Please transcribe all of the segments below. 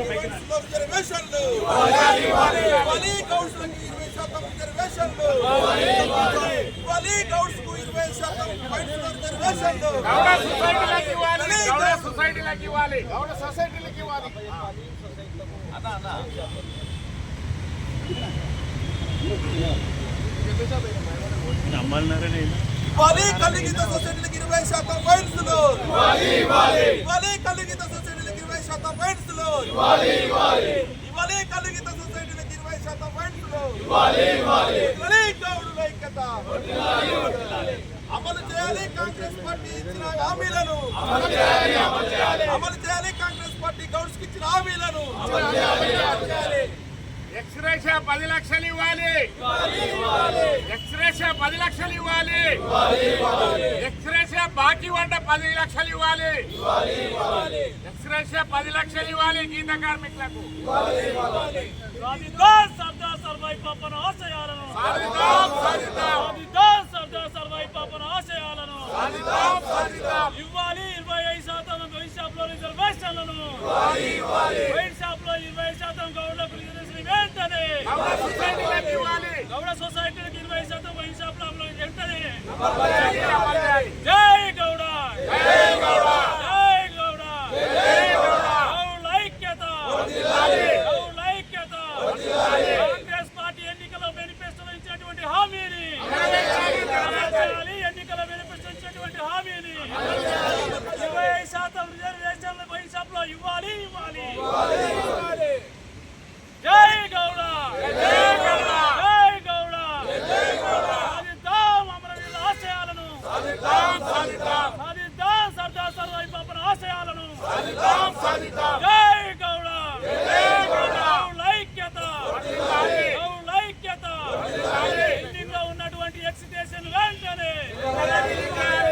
వైన్స్లో రిజర్వేషన్లు ఇవ్వాలి గౌడ్స్లకు ఇరవై శాతం రిజర్వేషన్లు ఇవ్వాలి గౌడ్స్కు ఇరవై శాతం రిజర్వేషన్లు సొసైటీలకు ఇవ్వాలి సొసైటీలకు ఇవ్వాలి గౌడ సొసైటీలకు ఇవ్వాలి ఇవ్వాలి కలిగిత సొసైటీలకు ఇరవై శాతం ఫైన్స్ ఇవ్వాలి కలిగిత సొసైటీలకు ఇరవై శాతం వైన్స్లు ఇవ్వాలి. కలిగిత సొసైటీలకు ఇరవై శాతం ఇవ్వాలి ఐక్యత. అమలు చేయాలి కాంగ్రెస్ పార్టీ ఇచ్చిన హామీలను. అమలు చేయాలి కాంగ్రెస్ పార్టీ గౌడ్స్కి ఇచ్చిన హామీలను. ఎక్స్రేషా పది లక్షలు ఇవ్వాలి. ఎక్స్రేషా పది లక్షలు ఇవ్వాలి. ఎక్స్రేషా బాకీ వంట పది లక్షలు ఇవ్వాలి. ఎక్స్రేషా పది లక్షలు ఇవ్వాలి గీత కార్మికులకు. సర్దార్ సర్వాయి పాపన ఆశయాలను. సర్దార్ సర్వాయి పాపన ఆశయాలను. ఇవ్వాలి ఇరవై ఐదు శాతం వైన్ షాప్లో రిజర్వేషన్లను వైన్ షాప్లో ఇరవై శాతం గౌడ సొసైటీలకు ఇరవై శాతం వైన్ షాప్లో వెంటనే అమలు చేయాలి, అమలు చేయాలి. జై గౌడ జై గౌడ. జై గౌడ జై గౌడ. గౌడ ఐక్యత వర్ధిల్లాలి. గౌడ ఐక్యత కాంగ్రెస్ పార్టీ ఎన్నికల్లో మేనిఫెస్టోలో ఇచ్చినటువంటి హామీని నెరవేర్చాలి, నెరవేర్చాలి. నెరవేర్చాలి. ఎన్నికల మేనిఫెస్టో ఇచ్చినటువంటి హామీని ఇరవై ఐదు శాతం రిజర్వేషన్లు వైన్ షాప్లో ఇవ్వాలి ఇవ్వాలి జై గౌడ జై గౌడ. జై గౌడ సాధిద్దాం అమరవీరుల ఆశయాలను సాధిద్దాం, సాధిద్దాం. సాధిద్దాం సర్దార్ సర్వాయి పాపన ఆశయాలను సాధిద్దాం, సాధిద్దాం. జై గౌడ జై గౌడ. గౌడ ఐక్యత వర్ధిల్లాలి. గౌడ ఐక్యత పెండింగ్లో ఉన్నటువంటి ఎక్సిడేషన్ వెంటనే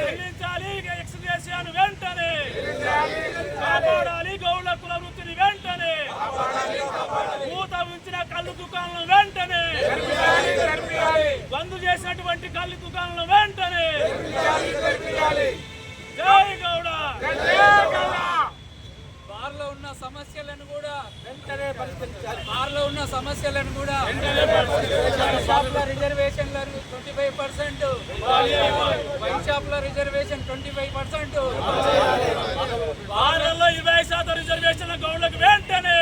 చెల్లించాలి ఎక్సిడేషన్ వెంటనే కాపాడాలి గౌడ కుల వృత్తిని వెంటనే మూత ఉంచిన కళ్ళు దుకాణాలను వెంటనే తెరిపియాలి, తెరిపియాలి. బంద్ చేసినటువంటి కళ్ళు దుకాణాలను వెంటనే తెరిపియాలి, తెరిపియాలి. జై గౌడ జై గౌడ. బార్లో ఉన్న సమస్యలను కూడా వెంటనే పరిష్కరించాలి బార్లో ఉన్న సమస్యలను కూడా షాప్లో twenty five percent. Wine shop reservation twenty five percent. వారంలో ఇరవై శాతం రిజర్వేషన్ గౌడ్లకు వెంటనే.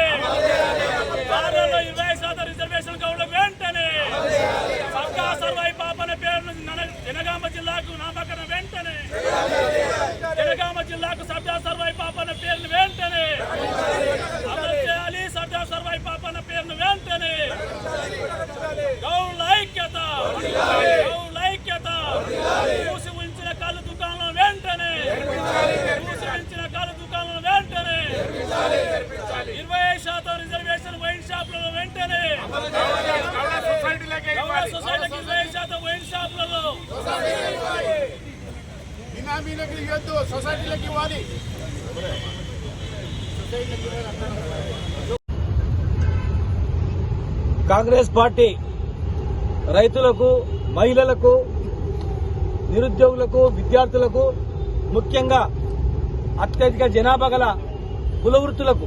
వారంలో ఇరవై శాతం రిజర్వేషన్ గౌడ్లకు వెంటనే. సర్కా సర్వై పాపన పేరు నన- జనగామ జిల్లాకు నామకరణ వెంటనే. జనగామ జిల్లాకు సర్దార్ సర్వాయి పాపన పేరును వెంటనే అమలు చేయాలి సర్దార్ సర్వాయి పాపన పేరును వెంటనే గౌడ్ల ఐక్యత గౌడ్ల ఐక్యత మూసి ఉంచిన కళ్ళు దుకాణం వెంటనే మూసి ఉంచిన కళ్ళు దుకాణం వెంటనే ఇరవై ఐదు శాతం రిజర్వేషన్ వైన్ షాపులలో వెంటనే గౌడ సొసైటీలకే గౌడ ఇవ్వాలి. సొసైటీకి ఇరవై ఐదు శాతం వైన్ షాపులలో బినామీలకు ఇవ్వద్దు. సొసైటీలకు ఇవ్వాలి. కాంగ్రెస్ పార్టీ రైతులకు మహిళలకు నిరుద్యోగులకు విద్యార్థులకు ముఖ్యంగా అత్యధిక జనాభా గల కులవృత్తులకు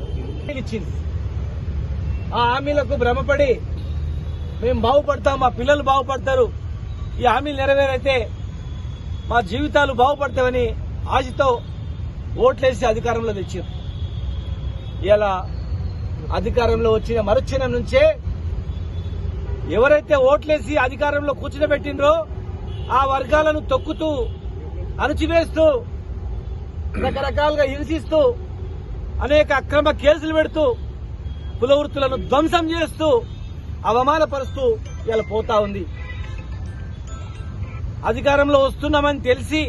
ఇచ్చింది. ఆ హామీలకు భ్రమపడి మేము బాగుపడతాం మా పిల్లలు బాగుపడతారు. ఈ హామీలు నెరవేరైతే మా జీవితాలు బాగుపడతామని ఆశతో ఓట్లేసి అధికారంలో తెచ్చారు. ఇలా అధికారంలో వచ్చిన మరుక్షణం నుంచే ఎవరైతే ఓట్లేసి అధికారంలో కూర్చునబెట్టిండ్రో ఆ వర్గాలను తొక్కుతూ అణచివేస్తూ రకరకాలుగా హింసిస్తూ అనేక అక్రమ కేసులు పెడుతూ కులవృత్తులను ధ్వంసం చేస్తూ అవమానపరుస్తూ ఇలా పోతా ఉంది. అధికారంలో వస్తున్నామని తెలిసి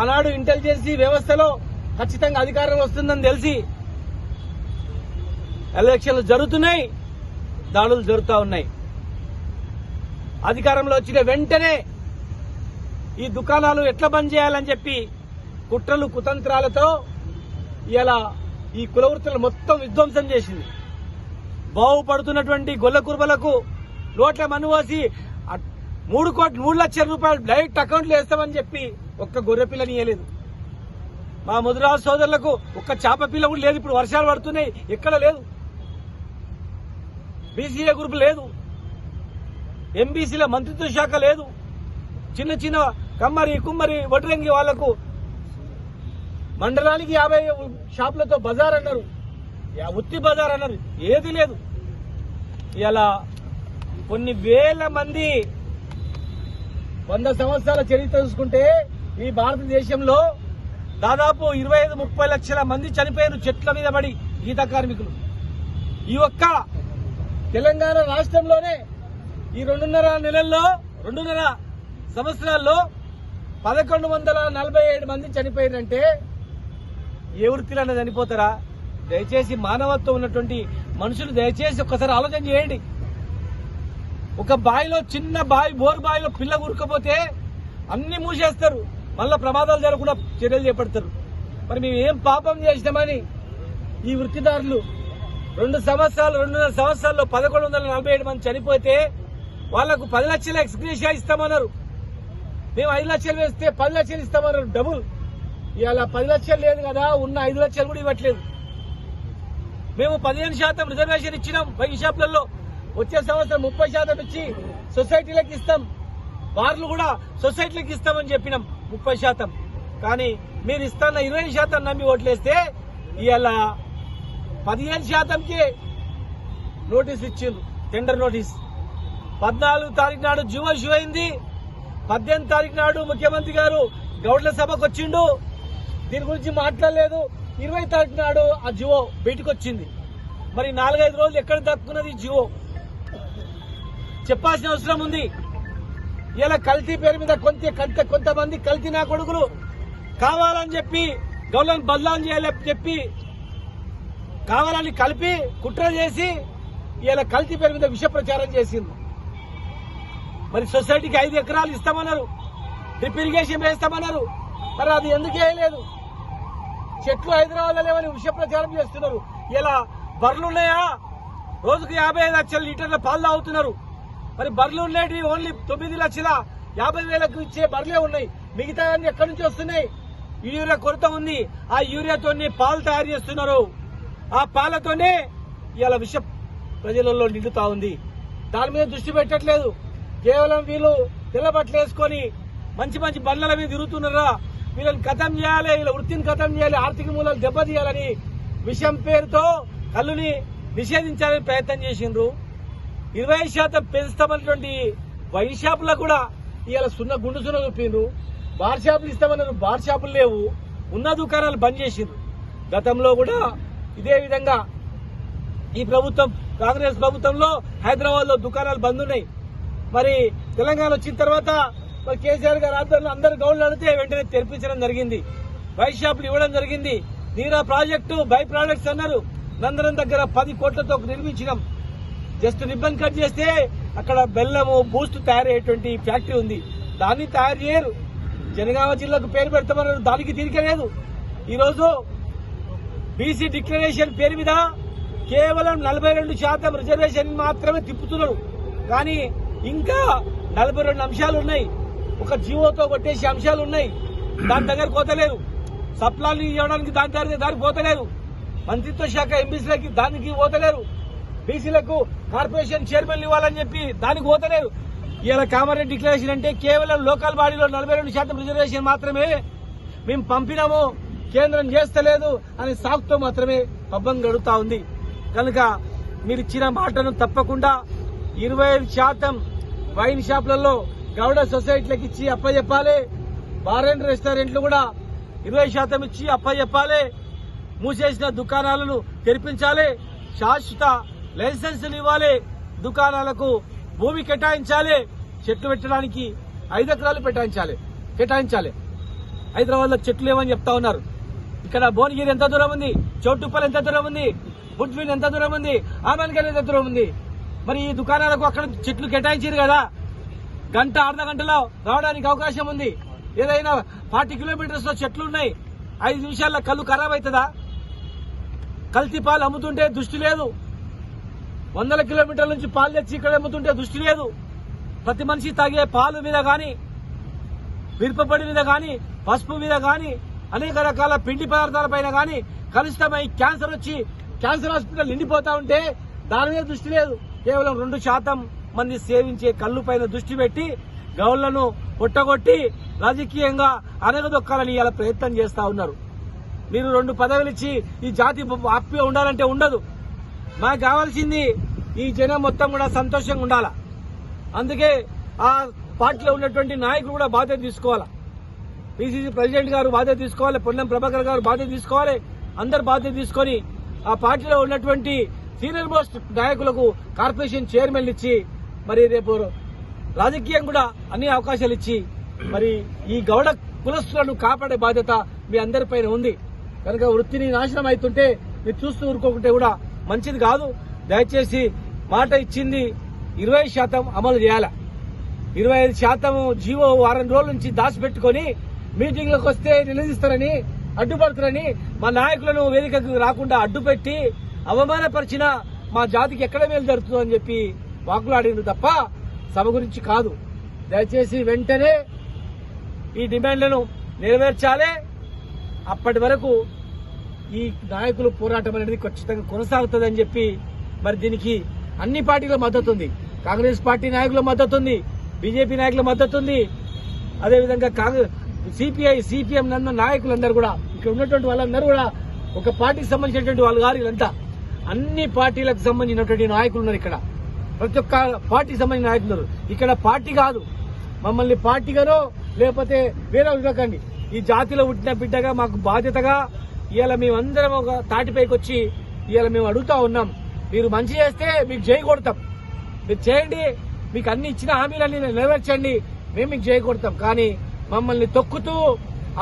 ఆనాడు ఇంటెలిజెన్సీ వ్యవస్థలో ఖచ్చితంగా అధికారం వస్తుందని తెలిసి ఎలక్షన్లు జరుగుతున్నాయి దాడులు జరుగుతూ ఉన్నాయి. అధికారంలో వచ్చిన వెంటనే ఈ దుకాణాలు ఎట్లా బంద్ చేయాలని చెప్పి కుట్రలు కుతంత్రాలతో ఇలా ఈ కులవృత్తులను మొత్తం విధ్వంసం చేసింది. బాగుపడుతున్నటువంటి గొల్ల కుర్బలకు నోట్ల మనువాసి మూడు కోట్ల మూడు లక్షల రూపాయలు డైరెక్ట్ అకౌంట్లు వేస్తామని చెప్పి ఒక్క గొర్రె పిల్లని ఇవ్వలేదు మా ముదిరాజు సోదరులకు ఒక్క చేప పిల్ల కూడా లేదు. ఇప్పుడు వర్షాలు పడుతున్నాయి. ఎక్కడ లేదు. బీసీఏ గ్రూప్ లేదు. ఎంబీసీల మంత్రిత్వ శాఖ లేదు. చిన్న చిన్న కమ్మరి కుమ్మరి వడ్రంగి వాళ్ళకు మండలానికి యాభై షాపులతో బజార్ అన్నారు. ఉత్తి బజార్ అన్నారు. ఏది లేదు. ఇలా కొన్ని వేల మంది వంద సంవత్సరాల చరిత్ర చూసుకుంటే ఈ భారతదేశంలో దాదాపు ఇరవై ఐదు ముప్పై లక్షల మంది చనిపోయారు చెట్ల మీద పడి గీత కార్మికులు. ఈ ఒక్క తెలంగాణ రాష్ట్రంలోనే ఈ రెండున్నర నెలల్లో రెండున్నర సంవత్సరాల్లో పదకొండు వందల నలభై ఏడు మంది చనిపోయారంటే ఏ వృత్తిలో చనిపోతారా? దయచేసి మానవత్వం ఉన్నటువంటి మనుషులు దయచేసి ఒక్కసారి ఆలోచన చేయండి. ఒక బావిలో చిన్న బావి బోరు బావిలో పిల్ల ఉరకపోతే అన్ని మూసేస్తారు. మళ్ళీ ప్రమాదాలు జరగకుండా చర్యలు చేపడతారు. మరి మేము ఏం పాపం చేసినామని ఈ వృత్తిదారులు రెండు సంవత్సరాలు రెండున్నర సంవత్సరాల్లో పదకొండు వందల నలభై ఏడు మంది చనిపోతే వాళ్ళకు పది లక్షల ఎక్స్గ్రేషియా ఇస్తామన్నారు. మేము ఐదు లక్షలు వేస్తే పది లక్షలు ఇస్తామన్నారు డబుల్. ఇవాళ పది లక్షలు లేదు కదా ఉన్న ఐదు లక్షలు కూడా ఇవ్వట్లేదు. మేము పదిహేను శాతం రిజర్వేషన్ ఇచ్చినాం బైక్ షాపులలో. వచ్చే సంవత్సరం ముప్పై శాతం ఇచ్చి సొసైటీలకు ఇస్తాం. బార్లు కూడా సొసైటీలకు ఇస్తామని చెప్పినాం. ముప్పై శాతం. కానీ మీరు ఇస్తున్న ఇరవై శాతం నమ్మి ఓట్లేస్తే ఇవాళ పదిహేను శాతంకి నోటీస్ ఇచ్చిండ్రు టెండర్ నోటీస్. పద్నాలుగు తారీఖు నాడు జివో షూ అయింది. పద్దెనిమిది తారీఖు నాడు ముఖ్యమంత్రి గారు గౌడ్ల సభకు వచ్చిండు. దీని గురించి మాట్లాడలేదు. ఇరవై తారీఖు నాడు ఆ జివో బయటకొచ్చింది. మరి నాలుగైదు రోజులు ఎక్కడ దక్కున్నది జివో చెప్పాల్సిన అవసరం ఉంది. ఇలా కల్తీ పేరు మీద కొంత కొంత కొంతమంది కల్తీ నా కొడుకులు కావాలని చెప్పి గౌలను బదలాం చేయాలని చెప్పి కావాలని కలిపి కుట్ర చేసి ఇలా కల్తీ పేరు మీద విష ప్రచారం చేసింది మరి సొసైటీకి ఐదు ఎకరాలు ఇస్తామన్నారు. డ్రిప్ ఇరిగేషన్ వేస్తామన్నారు. మరి అది ఎందుకు వేయలేదు చెట్లు హైదరాబాద్ లేవని విష ప్రచారం చేస్తున్నారు. ఇలా బర్రెలున్నాయా రోజుకు యాభై ఐదు లక్షల లీటర్ల పాలు తాగుతున్నారు. మరి బర్రెలు ఉండేవి ఓన్లీ తొమ్మిది లక్షల యాభై వేలకు ఇచ్చే బర్రెలే ఉన్నాయి. మిగతా అన్ని ఎక్కడి నుంచి వస్తున్నాయి? ఈ యూరియా కొరత ఉంది. ఆ యూరియాతో పాలు తయారు చేస్తున్నారు. ఆ పాలతోనే ఇలా విష ప్రజలలో నిండుతా ఉంది. దాని మీద దృష్టి పెట్టట్లేదు. కేవలం వీళ్ళు తెల్లబట్టలు వేసుకొని మంచి మంచి బండ్ల మీద తిరుగుతున్నారా? వీళ్ళని కథం చేయాలి వీళ్ళ వృత్తిని కథం చేయాలి ఆర్థిక మూలాలు దెబ్బతీయాలని విషయం పేరుతో కళ్ళుని నిషేధించాలని ప్రయత్నం చేసిండ్రు. ఇరవై శాతం పెంచుతామన్నటువంటి వైన్ షాపులకు కూడా ఇవాళ సున్న గుండు సున్న చూపిండ్రు. బార్ షాపులు ఇస్తామన్నారు బార్ షాపులు లేవు. ఉన్న దుకాణాలు బంద్ చేసిండ్రు. గతంలో కూడా ఇదే విధంగా ఈ ప్రభుత్వం కాంగ్రెస్ ప్రభుత్వంలో హైదరాబాద్లో దుకాణాలు బంద్ ఉన్నాయి. మరి తెలంగాణ వచ్చిన తర్వాత మరి కేసీఆర్ గారు ఆధ్వర్యంలో అందరు గౌన్లు అడితే వెంటనే తెరిపించడం జరిగింది. వైట్ షాపులు ఇవ్వడం జరిగింది. నీరా ప్రాజెక్టు బై ప్రాజెక్ట్స్ అన్నారు. నందనం దగ్గర పది కోట్లతో నిర్మించినాం. జస్ట్ రిబ్బన్ కట్ చేస్తే అక్కడ బెల్లము బూస్ట్ తయారయ్యేటువంటి ఫ్యాక్టరీ ఉంది. దాన్ని తయారు చేయరు. జనగామ జిల్లాకు పేరు పెడతామన్నారు దానికి తీరికలేదు ఈరోజు బీసీ డిక్లరేషన్ పేరు మీద కేవలం నలభై రెండు శాతం రిజర్వేషన్ మాత్రమే తిప్పుతున్నారు. కానీ ఇంకా నలభై రెండు అంశాలు ఉన్నాయి. ఒక జీవోతో కొట్టేసే అంశాలు ఉన్నాయి. దాని దగ్గర పోతలేదు. సప్లాలు ఇవ్వడానికి దాని దగ్గర దానికి పోతలేరు మంత్రిత్వ శాఖ ఎంబీసీలకి దానికి పోతలేరు. బీసీలకు కార్పొరేషన్ చైర్మన్లు ఇవ్వాలని చెప్పి దానికి పోతలేరు. ఇలా కామారెడ్డి డిక్లరేషన్ అంటే కేవలం లోకల్ బాడీలో నలభై రెండు శాతం రిజర్వేషన్ మాత్రమే మేము పంపినాము కేంద్రం చేస్తలేదు అని సాకుతో మాత్రమే పబ్బం గడుతా ఉంది. కనుక మీరు ఇచ్చిన మాటను తప్పకుండా ఇరవై ఐదు శాతం వైన్ షాపులలో గౌడ సొసైటీలకు ఇచ్చి అప్పచెప్పాలి బార్ అండ్ రెస్టారెంట్లు కూడా ఇరవై శాతం ఇచ్చి అప్పచెప్పాలి మూసేసిన దుకాణాలను తెరిపించాలి. శాశ్వత లైసెన్సులు ఇవ్వాలి. దుకాణాలకు భూమి కేటాయించాలి. చెట్లు పెట్టడానికి ఐదు ఎకరాలు కేటాయించాలి. కేటాయించాలి. హైదరాబాద్లో చెట్లు లేవని చెప్తా ఉన్నారు. ఇక్కడ భువనగిరి ఎంత దూరం ఉంది? చౌటుప్పల్ ఎంత దూరం ఉంది? బుడ్విన్ ఎంత దూరం ఉంది? ఆమెన్గల్ ఎంత దూరం ఉంది? మరి ఈ దుకాణాలకు అక్కడ చెట్లు కేటాయించారు కదా? గంట అర్ధ గంటలో రావడానికి అవకాశం ఉంది. ఏదైనా ఫార్టీ కిలోమీటర్స్లో చెట్లు ఉన్నాయి. ఐదు నిమిషాల్లో కళ్ళు ఖరాబ్ అవుతుందా? కల్తీ పాలు అమ్ముతుంటే దృష్టి లేదు. వందల కిలోమీటర్ల నుంచి పాలు తెచ్చి ఇక్కడ అమ్ముతుంటే దృష్టి లేదు. ప్రతి మనిషి తాగే పాలు మీద కానీ మిరపపొడి మీద కానీ పసుపు మీద కానీ అనేక రకాల పిండి పదార్థాలపైన కానీ కలుషితమై క్యాన్సర్ వచ్చి క్యాన్సర్ హాస్పిటల్ నిండిపోతా ఉంటే దాని మీద దృష్టి లేదు. కేవలం రెండు శాతం మంది సేవించే కళ్ళు పైన దృష్టి పెట్టి గౌళ్ళను పుట్టగొట్టి రాజకీయంగా అనగదొక్కాలని ఇలా ప్రయత్నం చేస్తా ఉన్నారు. మీరు రెండు పదవులు ఇచ్చి ఈ జాతి ఆప్య ఉండాలంటే ఉండదు. మాకు కావాల్సింది ఈ జనం మొత్తం కూడా సంతోషంగా ఉండాలా? అందుకే ఆ పార్టీలో ఉన్నటువంటి నాయకులు కూడా బాధ్యత తీసుకోవాలా? పిసిసి ప్రెసిడెంట్ గారు బాధ్యత తీసుకోవాలి పొన్నం ప్రభాకర్ గారు బాధ్యత తీసుకోవాలి అందరు బాధ్యత తీసుకొని ఆ పార్టీలో ఉన్నటువంటి సీనియర్ మోస్ట్ నాయకులకు కార్పొరేషన్ చైర్మన్ ఇచ్చి మరి రేపు రాజకీయం కూడా అన్ని అవకాశాలు ఇచ్చి మరి ఈ గౌడ కులస్తులను కాపాడే బాధ్యత మీ అందరిపైన ఉంది. కనుక వృత్తిని నాశనం అవుతుంటే మీరు చూస్తూ ఊరుకోకుంటే కూడా మంచిది కాదు. దయచేసి మాట ఇచ్చింది ఇరవై శాతం అమలు చేయాల. ఇరవై ఐదు శాతం జీవో వారం రోజుల నుంచి దాచిపెట్టుకుని మీటింగ్లకు వస్తే నిలదీస్తారని అడ్డుపడుతారని మా నాయకులను వేదికకు రాకుండా అడ్డుపెట్టి అవమానపరిచిన మా జాతికి ఎక్కడ మేలు జరుగుతుందని చెప్పి వాకులాడింది తప్ప సభ గురించి కాదు. దయచేసి వెంటనే ఈ డిమాండ్లను నెరవేర్చాలి. అప్పటి వరకు ఈ నాయకులు పోరాటం అనేది ఖచ్చితంగా కొనసాగుతుందని చెప్పి మరి దీనికి అన్ని పార్టీల మద్దతు ఉంది. కాంగ్రెస్ పార్టీ నాయకుల మద్దతు ఉంది బీజేపీ నాయకుల మద్దతు ఉంది. అదేవిధంగా కాంగ్రెస్ సిపిఐ సిపిఎం నందు నాయకులందరూ కూడా ఇక్కడ ఉన్నటువంటి వాళ్ళందరూ కూడా ఒక పార్టీకి సంబంధించినటువంటి వాళ్ళు గారు వీళ్ళంతా. అన్ని పార్టీలకు సంబంధించినటువంటి నాయకులు ఉన్నారు ఇక్కడ. ప్రతి ఒక్క పార్టీకి సంబంధించిన నాయకులు ఇక్కడ పార్టీ కాదు. మమ్మల్ని పార్టీగానో లేకపోతే వేరే ఉండకండి ఈ జాతిలో పుట్టిన బిడ్డగా మాకు బాధ్యతగా ఇవాళ మేమందరం ఒక తాటిపైకి వచ్చి ఇవాళ మేము అడుగుతా ఉన్నాం. మీరు మంచి చేస్తే మీకు జై కొడతాం. మీరు చేయండి మీకు అన్ని ఇచ్చిన హామీలన్నీ నెరవేర్చండి మేము మీకు జై కొడతాం. కానీ మమ్మల్ని తొక్కుతూ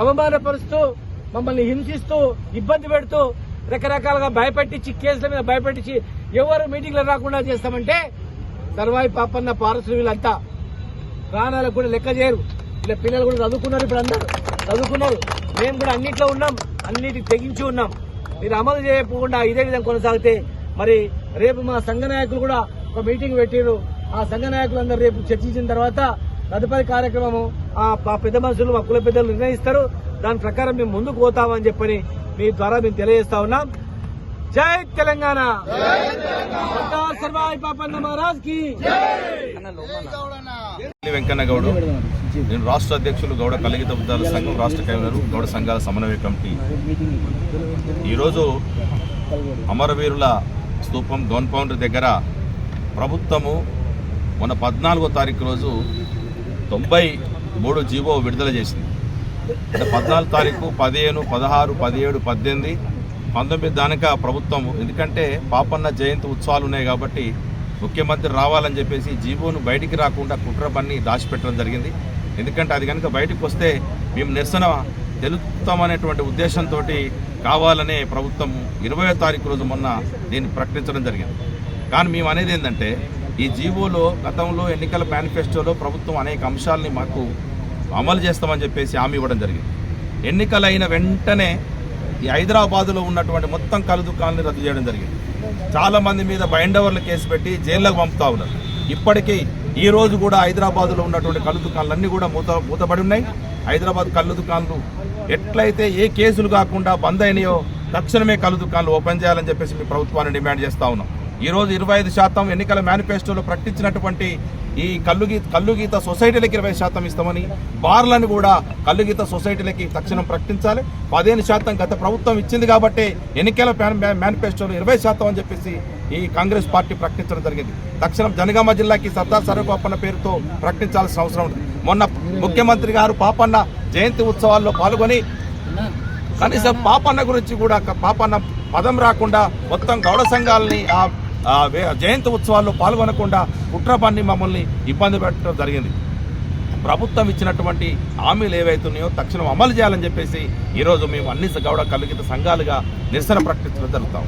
అవమానపరుస్తూ మమ్మల్ని హింసిస్తూ ఇబ్బంది పెడుతూ రకరకాలుగా భయపెట్టించి కేసుల మీద భయపెట్టించి ఎవరు మీటింగ్లు రాకుండా చేస్తామంటే సర్వాయి పాపన్న పారసులు వీళ్ళంతా ప్రాణాలకు కూడా లెక్క చేయరు. ఇలా పిల్లలు కూడా చదువుకున్నారు ఇప్పుడు అందరు. చదువుకున్నారు. మేము కూడా అన్నిట్లో ఉన్నాం. అన్నిటికి తెగించి ఉన్నాం. మీరు అమలు చేయకుండా ఇదే విధంగా కొనసాగితే మరి రేపు మా సంఘ నాయకులు కూడా ఒక మీటింగ్ పెట్టారు ఆ సంఘ నాయకులందరూ రేపు చర్చించిన తర్వాత తదుపరి కార్యక్రమము ఆ పెద్ద మనుషులు మా కుల పెద్దలు నిర్ణయిస్తారు. దాని ప్రకారం మేము ముందుకు పోతామని చెప్పని మీ ద్వారా మేము తెలియజేస్తా ఉన్నాం. జై తెలంగాణ! సర్వాయి పాపన్న మహారాజ్కి వెంకన్న గౌడు నేను రాష్ట్ర అధ్యక్షులు గౌడ కలిగిత ఉద్దాల సంఘం రాష్ట్ర కన్వీనర్ గౌడ సంఘాల సమన్వయ కమిటీ. ఈరోజు అమరవీరుల స్తూపం గౌన్పౌండ్ దగ్గర ప్రభుత్వము మన పద్నాలుగో తారీఖు రోజు తొంభై మూడు జీవో విడుదల చేసింది. అంటే పద్నాలుగు తారీఖు పదిహేను పదహారు పదిహేడు పద్దెనిమిది పంతొమ్మిది దానిక ప్రభుత్వం ఎందుకంటే పాపన్న జయంతి ఉత్సవాలు ఉన్నాయి కాబట్టి ముఖ్యమంత్రి రావాలని చెప్పేసి జీవోను బయటికి రాకుండా కుట్ర పన్ని దాచిపెట్టడం జరిగింది. ఎందుకంటే అది కనుక బయటకు వస్తే మేము నిరసన తెలుపుతామనేటువంటి ఉద్దేశంతో కావాలనే ప్రభుత్వం ఇరవై తారీఖు రోజు మొన్న దీన్ని ప్రకటించడం జరిగింది. కానీ మేము అనేది ఏంటంటే ఈ జీవోలో గతంలో ఎన్నికల మేనిఫెస్టోలో ప్రభుత్వం అనేక అంశాలని మాకు అమలు చేస్తామని చెప్పేసి హామీ ఇవ్వడం జరిగింది. ఎన్నికలైన వెంటనే ఈ హైదరాబాదులో ఉన్నటువంటి మొత్తం కలు దుకాణాలను రద్దు చేయడం జరిగింది. చాలా మంది మీద బైండవర్లు కేసు పెట్టి జైల్లోకి పంపుతా ఉన్నారు. ఇప్పటికీ ఈ రోజు కూడా హైదరాబాద్లో ఉన్నటువంటి కళ్ళు దుకాణాలన్నీ కూడా మూత మూతబడి ఉన్నాయి. హైదరాబాద్ కళ్ళు దుకాణాలు ఎట్లయితే ఏ కేసులు కాకుండా బంద్ అయినాయో తక్షణమే కళ్ళు దుకాణాలు ఓపెన్ చేయాలని చెప్పేసి మీ ప్రభుత్వాన్ని డిమాండ్ చేస్తా ఉన్నాం. ఈరోజు ఇరవై ఐదు శాతం ఎన్నికల మేనిఫెస్టోలో ప్రకటించినటువంటి ఈ కల్లుగీ కల్లుగీత సొసైటీలకి ఇరవై శాతం ఇస్తామని బార్లను కూడా కల్లుగీత సొసైటీలకి తక్షణం ప్రకటించాలి. పదిహేను శాతం గత ప్రభుత్వం ఇచ్చింది కాబట్టి ఎన్నికల మేనిఫెస్టోలో ఇరవై శాతం అని చెప్పేసి ఈ కాంగ్రెస్ పార్టీ ప్రకటించడం జరిగింది. తక్షణం జనగామ జిల్లాకి సర్దార్ సర్వపాపన్న పేరుతో ప్రకటించాల్సిన అవసరం ఉంది. మొన్న ముఖ్యమంత్రి గారు పాపన్న జయంతి ఉత్సవాల్లో పాల్గొని కనీసం పాపన్న గురించి కూడా పాపన్న పదం రాకుండా మొత్తం గౌడ సంఘాలని ఆ జయంతి ఉత్సవాల్లో పాల్గొనకుండా కుట్రపాన్ని మమ్మల్ని ఇబ్బంది పెట్టడం జరిగింది. ప్రభుత్వం ఇచ్చినటువంటి హామీలు ఏవైతున్నాయో తక్షణం అమలు చేయాలని చెప్పేసి ఈరోజు మేము అన్ని గౌడ కలిగిన సంఘాలుగా నిరసన ప్రకటించడం జరుగుతాం